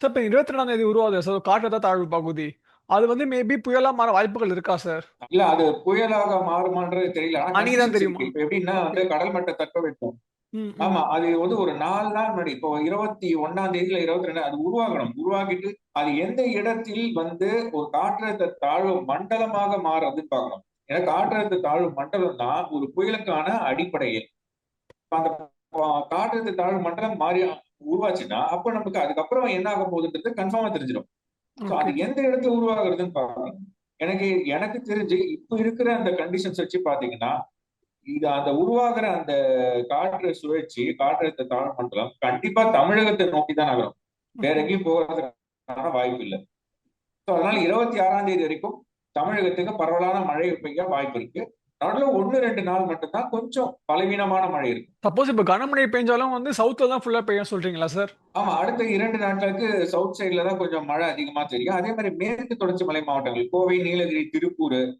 Sir இப்ப 22ஆம் தேதி உருவாகுது சார் காற்றழுத்த தாழ்வு பகுதி. அது வந்து மேபி புயலா மாற வாய்ப்புகள் இருக்கா சார்? இல்ல அது புயலாக மாறுமான்றது தெரியல. அன்னைக்கு தான் தெரியுமா? எப்படின்னா வந்து. கடல் மட்ட தட்பவெப்பம். ம், ஆமா. அது வந்து ஒரு 4 நாள் முன்னாடி இப்போ 21ஆம் தேதி இல்ல 22 அது உருவாகணும். உருவாகிட்டு அது எந்த இடத்தில் வந்து ஒரு காற்றழுத்த தாழ்வு மண்டலமாக மாறுதுன்னு பார்க்கணும். ஏன்னா காற்றழுத்த தாழ்வு மண்டலம் தான் ஒரு புயலுக்கான அடிப்படையே. அந்த காற்றழுத்த தாழ்வு மண்டலம் மாறி உருவாச்சுன்னா, அப்ப நமக்கு அதுக்கப்புறம் என்ன ஆக போகுதுன்றது கன்ஃபார்மா தெரிஞ்சிரும். சோ அது. எந்த இடத்துல உருவாகுறதுன்னு பார்க்கணும். எனக்கு எனக்கு தெரிஞ்சு இப்ப இருக்கிற அந்த கண்டிஷன்ஸ் வச்சு பார்த்தீங்கன்னா, இது அந்த உருவாகுற அந்த காற்று சுழற்சி, காற்றழுத்த தாழ்வு மண்டலம் கண்டிப்பா தமிழகத்த நோக்கி தான் நகரும். வேற. எங்கேயும் போறதுக்கான வாய்ப்பு இல்ல. சோ அதனால 26ஆம் தேதி வரைக்கும் தமிழகத்துக்கு பரவலான மழை பெய்ய வாய்ப்பு இருக்கு. நடுவுல 1, 2 நாள் மட்டும் தான் கொஞ்சம் பலவீனமான மழை இருக்கும். சப்போஸ் இப்ப கனமழை பெஞ்சாலும் வந்து சவுத்ல தான் ஃபுல்லா பெய்யும்னு சொல்றீங்களா சார்? ஆமா. அடுத்த 2 நாட்களுக்கு சவுத் சைட்ல தான் கொஞ்சம் மழை அதிகமா தெரியும். அதே மாரி மேற்கு தொடர்ச்சி மலை மாவட்டங்கள் கோவை, நீலகிரி, திருப்பூர்